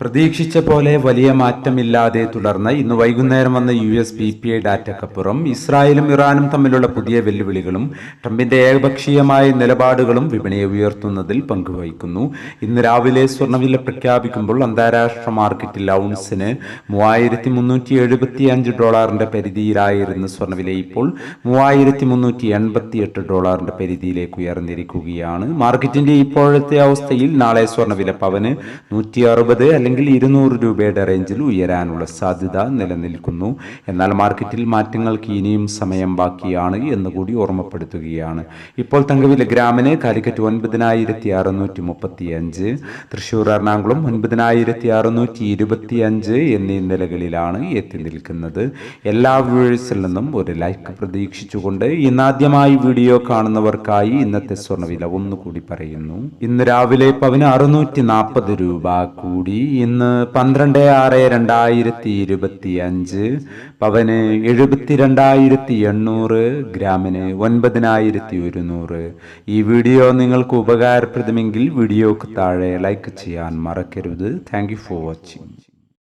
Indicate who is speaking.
Speaker 1: പ്രതീക്ഷിച്ച പോലെ വലിയ മാറ്റമില്ലാതെ തുടർന്ന് ഇന്ന് വൈകുന്നേരം വന്ന U S B P I ഡാറ്റക്കപ്പുറം ഇസ്രായേലും ഇറാനും തമ്മിലുള്ള പുതിയ വെല്ലുവിളികളും ട്രംപിന്റെ ഏകപക്ഷീയമായ നിലപാടുകളും വിപണിയെ ഉയർത്തുന്നതിൽ പങ്കുവഹിക്കുന്നു. ഇന്ന് രാവിലെ സ്വർണവില പ്രഖ്യാപിക്കുമ്പോൾ അന്താരാഷ്ട്ര മാർക്കറ്റിൽ ഔൺസിന് മൂവായിരത്തി മുന്നൂറ്റി എഴുപത്തി അഞ്ച് ഡോളറിന്റെ പരിധിയിലായിരുന്ന സ്വർണവില ഇപ്പോൾ മൂവായിരത്തി മുന്നൂറ്റി എൺപത്തി എട്ട് ഡോളറിന്റെ പരിധിയിലേക്ക് ഉയർന്നിരിക്കുകയാണ്. മാർക്കറ്റിന്റെ ഇപ്പോഴത്തെ അവസ്ഥയിൽ നാളെ സ്വർണവില പവന് നൂറ്റി അറുപത് അല്ലെങ്കിൽ ഇരുന്നൂറ് രൂപയുടെ റേഞ്ചിൽ ഉയരാനുള്ള സാധ്യത നിലനിൽക്കുന്നു. എന്നാൽ മാർക്കറ്റിൽ മാറ്റങ്ങൾക്ക് ഇനിയും സമയം ബാക്കിയാണ് എന്ന് കൂടി ഓർമ്മപ്പെടുത്തുകയാണ്. ഇപ്പോൾ തങ്കവില ഗ്രാമിന് കാലിക്കറ്റ് ഒൻപതിനായിരത്തി അറുന്നൂറ്റി മുപ്പത്തി അഞ്ച് തൃശ്ശൂർ എറണാകുളം ഒൻപതിനായിരത്തി അറുന്നൂറ്റി ഇരുപത്തി അഞ്ച് എന്നീ നിലകളിലാണ് എത്തി നിൽക്കുന്നത്. എല്ലാ വ്യൂവേഴ്സിൽ നിന്നും ഒരു ലൈക്ക് പ്രതീക്ഷിച്ചുകൊണ്ട് ഇന്നാദ്യമായി വീഡിയോ കാണുന്നവർക്കായി ഇന്നത്തെ സ്വർണവില ഒന്നുകൂടി പറയുന്നു. ഇന്ന് രാവിലെ പവന് അറുന്നൂറ്റി നാൽപ്പത് രൂപ കൂടി ഇന്ന് പന്ത്രണ്ട് ആറ് രണ്ടായിരത്തി ഇരുപത്തി അഞ്ച് പവന് എഴുപത്തി രണ്ടായിരത്തി എണ്ണൂറ് ഗ്രാമിന് ഒൻപതിനായിരത്തി ഒരുന്നൂറ് ഈ വീഡിയോ നിങ്ങൾക്ക് ഉപകാരപ്രദമെങ്കിൽ വീഡിയോക്ക് താഴെ ലൈക്ക് ചെയ്യാൻ മറക്കരുത്. Thank for watching